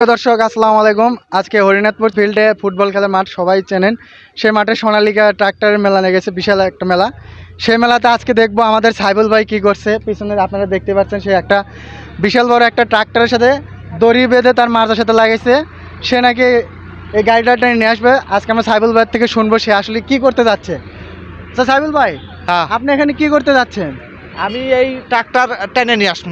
দর্শক আসসালামু আলাইকুম। আজকে হরিনাথপুর ফিল্ডে ফুটবল খেলার মাঠ সবাই চেনেন। সেই মাঠে সোনালিকা ট্রাক্টরের মেলা লেগেছে বিশাল একটা মেলা। সেই মেলাতে আজকে দেখব আমাদের সাইবুল ভাই কী করছে। পিছনে আপনারা দেখতে পাচ্ছেন সে একটা বিশাল বড় একটা ট্রাক্টরের সাথে দড়ি বেঁধে তার মাথার সাথে লাগাইছে। সে নাকি এই গাড়িটা টেনে নিয়ে আসবে। আজকে আমরা সাইবুল ভাইয়ের থেকে শুনব সে আসলে কি করতে যাচ্ছে। আচ্ছা সাইবুল ভাই হ্যাঁ। আপনি এখানে কি করতে যাচ্ছেন? আমি এই ট্রাক্টর টেনে নিয়ে আসব।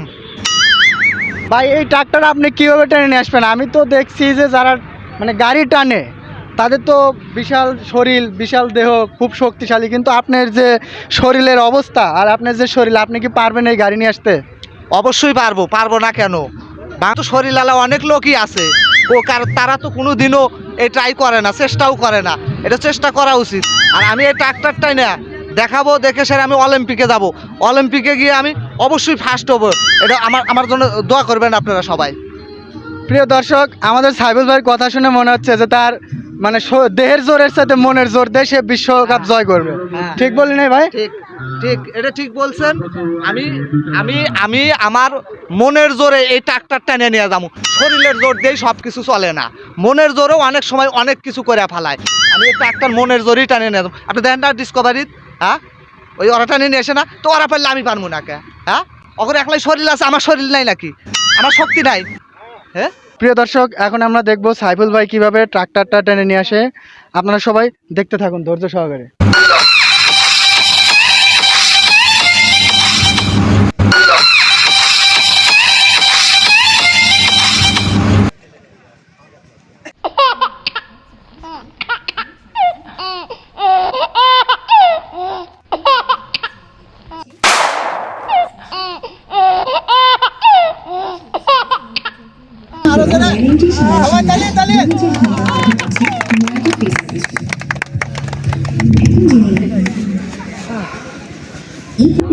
ভাই, এই ট্রাক্টর আপনি কীভাবে টেনে নিয়ে আসবেন? আমি তো দেখছি যে যারা মানে গাড়ি টানে, তাদের তো বিশাল শরীর, বিশাল দেহ, খুব শক্তিশালী। কিন্তু আপনার যে শরীরের অবস্থা আর আপনার যে শরীর, আপনি কি পারবেন এই গাড়ি নিয়ে আসতে? অবশ্যই পারব পারব না কেন? তো শরীরওয়ালা অনেক লোকই আছে। ও কার- তারা তো কোনো দিনও এই ট্রাই করে না, চেষ্টাও করে না। এটা চেষ্টা করা উচিত। আর আমি এই ট্রাক্টরটাই না দেখাবো দেখে স্যার আমি অলিম্পিকে যাব। অলিম্পিকে গিয়ে আমি অবশ্যই ফার্স্ট হব। এটা আমার আমার জন্য দোয়া করবেন আপনারা সবাই। প্রিয় দর্শক আমাদের সাইবুল ভাইয়ের কথা শুনে মনে হচ্ছে যে তার মানে দেহের জোরের সাথে মনের জোর দিয়ে সে বিশ্বকাপ জয় করবে। হ্যাঁ। ঠিক বলি নাই ভাই? ঠিক ঠিক এটা ঠিক বলছেন। আমি আমি আমি আমার মনের জোরে এই ট্রাক্টর টেনে নিয়ে যাব। শরীরের জোর দিয়েই সব কিছু চলে না। মনের জোরেও অনেক সময় অনেক কিছু করে ফেলায়। আমি এই ট্রাক্টর মনের জোরেই টেনে নিয়ে যাব। আপনি দেখেন না ডিসকভারিত হ্যাঁ? ওই ওরা টেনে নিয়ে এসে না, তো ওরা পারলে আমি পারব না কে? হ্যাঁ? ওখানে একলাই শরীর আছে, আমার শরীর নাই নাকি? আমার শক্তি নাই। হ্যাঁ? প্রিয় দর্শক, এখন আমরা দেখব সাইফুল ভাই কীভাবে ট্রাক্টরটা টেনে নিয়ে আসে। আপনারা সবাই দেখতে থাকুন ধৈর্য সহকারে।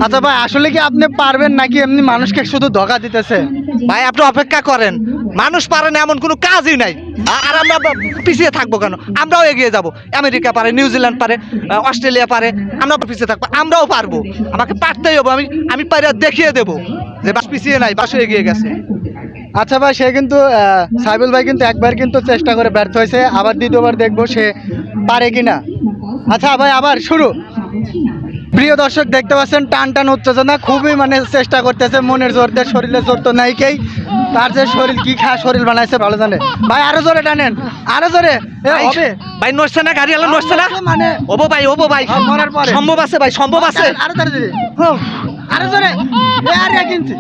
আচ্ছা ভাই, আসলে কি আপনি পারবেন নাকি? এমনি মানুষকে শুধু ধোকা দিতেছে? ভাই, আপনি অপেক্ষা করেন। মানুষ পারে না, এমন কোনো কাজই নাই। আর আমরা পিছিয়ে থাকব কেন? আমরাও এগিয়ে যাব। আমেরিকা পারে, নিউজিল্যান্ড পারে অস্ট্রেলিয়া পারে, আমরা পিছিয়ে থাকব, আমরাও পারব। আমাকে পারতেই হব, আমি আমি পারে দেখিয়ে দেবো। যে বাস পিছিয়ে নাই, বাসও এগিয়ে গেছে। আচ্ছা ভাই সে কিন্তু সাইবুল ভাই কিন্তু একবার কিন্তু চেষ্টা করে ব্যর্থ হয়েছে। আবার দ্বিতীয়বার দেখব সে পারে কিনা। আচ্ছা ভাই আবার শুরু। প্রিয় দর্শক দেখতে পাচ্ছেন টান টান উত্তেজনা খুবই মানে চেষ্টা করতেছে মনের জোর দিয়ে শরীরের জোর তো নাই কেই তার যে শরীর কি খা শরীর বানাইছে ভালো জানে। ভাই আরও জোরে টানেন আরও জোরে। ভাই, নড়ছে না গাড়ি আলো নড়ছে না? মানে ওবো ভাই ওবো ভাই। হ্যাঁ, মরার পরে। সম্ভব আছে ভাই সম্ভব আছে। আরও তাড়াতাড়ি আরও জোরে। আর ইঞ্চি।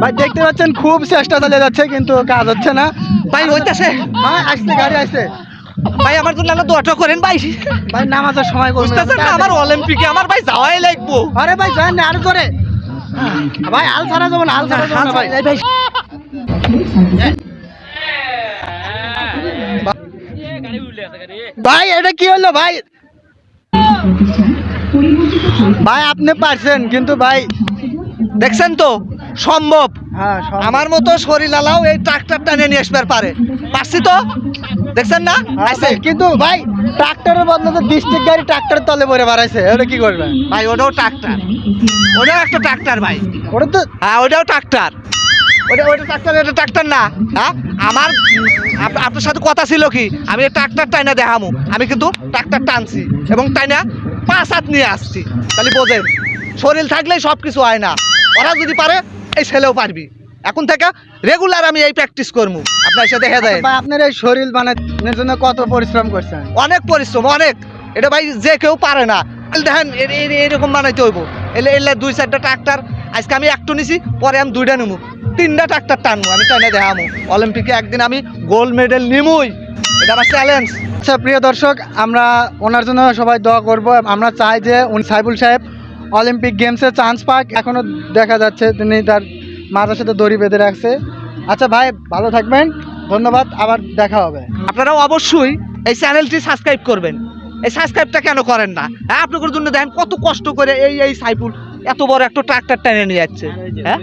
ভাই দেখতে পাচ্ছেন খুব চেষ্টা চালিয়ে যাচ্ছে কিন্তু কাজ হচ্ছে না। ভাই হইতাছে হ্যাঁ আসছে গাড়ি আসছে। ভাই আমার জন্য আলো দোয়াটা করেন ভাই। ভাই নামাজের সময় করবে বুঝতেছেন না আমার অলিম্পিকে আমার ভাই যাওয়াই লাগবো। আরে ভাই যান না আরও জোরে। ভাই আল ছাড়া যাব না আল ছাড়া যাব না ভাই। এই ভাই ভাই এটা কি হলো ভাই? ভাই আপনি পারছেন কিন্তু ভাই দেখছেন তো? সম্ভব। হ্যাঁ আমার মতো শরীর আলাও এই ট্রাক্টর টানে নিয়ে আসবার পারে। পারছি তো? দেখছেন না? হ্যাঁ আছে কিন্তু ভাই ট্রাক্টরের বদলে তো ডিস্ট্রিক্ট গাড়ি ট্রাক্টর তলে পরে বাড়াইছে। ওটা কি করবেন ভাই ওটাও ট্রাক্টর। ওটাও একটা ট্রাক্টর ভাই। ওটা তো হ্যাঁ ওটাও ট্রাক্টর। ওটা ওটা ট্রাক্টর এটা ট্রাক্টর না। হ্যাঁ আমার আপনার সাথে কথা ছিল কি? আমি ট্রাক্টর টাইনা দেখামু। আমি কিন্তু ট্রাক্টর টানছি এবং টাইনা পাঁচ হাত নিয়ে আসছি। তাহলে বোঝেন শরীর থাকলেই সব কিছু হয় না। ওরা যদি পারে এই ছেলেও পারবি। এখন থেকে রেগুলার আমি এই প্র্যাকটিস করব আপনার সাথে দেখা যায় আপনার এই শরীর বানানোর জন্য কত পরিশ্রম করছেন? অনেক পরিশ্রম অনেক। এটা ভাই যে কেউ পারে না। দেখেন এরকম বানাইতে হইব। এলে এলে দুই চারটা ট্রাক্টর আজকে আমি একটু নিছি পরে আমি দুইটা নেব তিনটা ট্রাক্টর টানবো আমি টানে দেখামু। অলিম্পিকে একদিন আমি গোল্ড মেডেল নিমুই। এটা আমার চ্যালেঞ্জ আচ্ছা প্রিয় দর্শক আমরা ওনার জন্য সবাই দোয়া করব। আমরা চাই যে উনি সাইবুল সাহেব অলিম্পিক গেমসে চান্স পাক এখনও দেখা যাচ্ছে তিনি তার মাথার সাথে দড়ি বেঁধে রাখছে। আচ্ছা ভাই, ভালো থাকবেন, ধন্যবাদ, আবার দেখা হবে। আপনারাও অবশ্যই এই চ্যানেলটি সাবস্ক্রাইব করবেন। এই সাবস্ক্রাইবটা কেন করেন না? হ্যাঁ আপনাদের জন্য দেখেন কত কষ্ট করে এই এই সাইফুল এত বড় একটা ট্রাক্টর টেনে নিয়ে যাচ্ছে। হ্যাঁ?